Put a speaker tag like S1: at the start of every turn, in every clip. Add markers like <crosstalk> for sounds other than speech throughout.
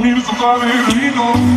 S1: I need somebody to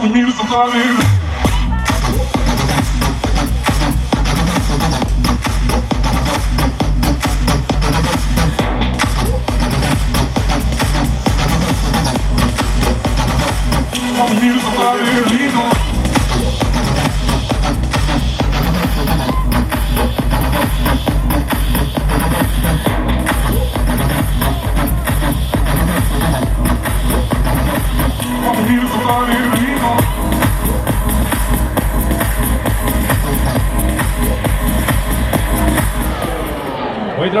S1: We need some
S2: time.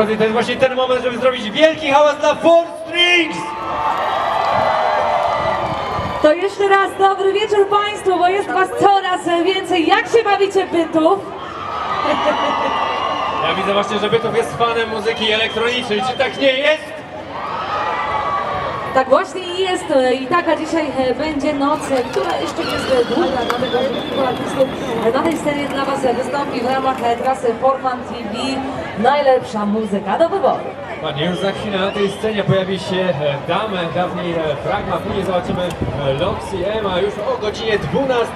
S2: Drodzy, to jest właśnie ten moment, żeby zrobić wielki hałas dla Four Strings!
S3: To jeszcze raz dobry wieczór Państwu, bo jest Was coraz więcej. Jak się bawicie bytów?
S2: Ja widzę właśnie, że Bytów jest fanem muzyki elektronicznej. Czy tak nie jest?
S3: Tak właśnie i jest i taka dzisiaj będzie noc, która jeszcze jest długa, dlatego że kilku artystów na tej scenie dla Was wystąpi w ramach trasy Forman TV Najlepsza muzyka do wyboru.
S2: Panie, już za chwilę na tej scenie pojawi się e, Damę, dawniej e, Fragma, później zobaczymy e, Loxy Emma, już o godzinie 12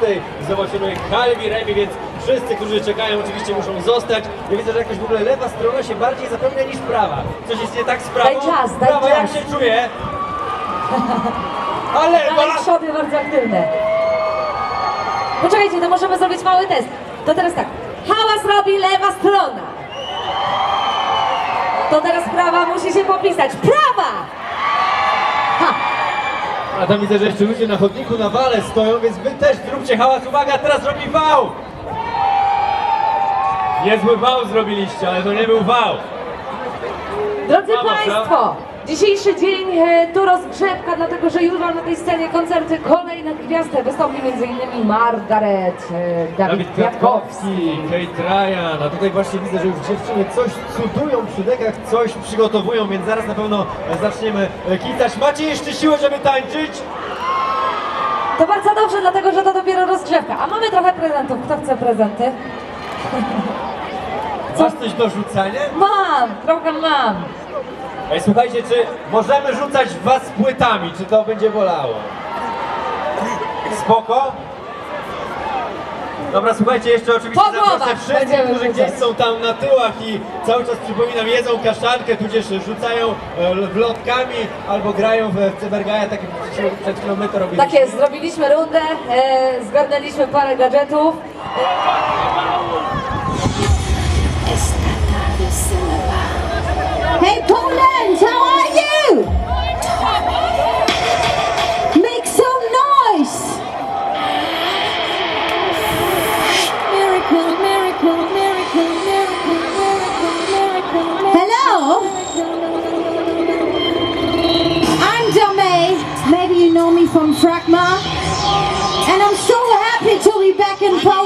S2: zobaczymy Calvi Remi, więc wszyscy, którzy czekają oczywiście muszą zostać. Ja widzę, że jakaś w ogóle lewa strona się bardziej zapełnia niż prawa. Coś jest nie tak z prawą?
S3: Daj czas, daj
S2: Prawa, jak
S3: czas.
S2: się czuje? A lewa! <laughs>
S3: Dalej przody bardzo aktywne. Poczekajcie, to możemy zrobić mały test. To teraz tak. Hałas robi lewa strona. To teraz prawa musi się popisać. Prawa! Ha!
S2: A tam widzę, że jeszcze ludzie na chodniku na wale stoją, więc wy też zróbcie hałas. Uwaga, teraz robi wał! Niezły wał zrobiliście, ale to nie był wał.
S3: Drodzy Państwo, dzisiejszy dzień e, to rozgrzewka, dlatego że jutro na tej scenie koncerty kolejnych gwiazd wystąpi m.in. Margaret, e, Dawid
S2: Dawid
S3: Kwiatkowski.
S2: Kate Ryan, a tutaj właśnie widzę, że już dziewczyny coś cudują przy dekach, coś przygotowują, więc zaraz na pewno zaczniemy e, kicać. Macie jeszcze siłę, żeby tańczyć?
S3: To bardzo dobrze, dlatego że to dopiero rozgrzewka. A mamy trochę prezentów. Kto chce prezenty?
S2: Masz coś do rzucania?
S3: Mam, trochę mam.
S2: Ej, słuchajcie, czy możemy rzucać w was płytami? Czy to będzie bolało? Spoko? Dobra, słuchajcie, jeszcze oczywiście
S3: Po głowach
S2: zaproszę wszystkich,
S3: będziemy
S2: którzy
S3: rzucać.
S2: gdzieś są tam na tyłach i cały czas przypominam, jedzą kaszankę, tudzież rzucają e, wlotkami albo grają w cybergaja, tak jak przed- przed chwilą my to robiliśmy.
S3: Tak jest, zrobiliśmy rundę, e, zgarnęliśmy parę gadżetów.
S4: Hey Poland, how are you? Make some noise! Miracle, miracle, miracle, miracle, miracle, miracle, Hello? I'm Dame. Maybe you know me from Fragma. And I'm so happy to be back in Poland.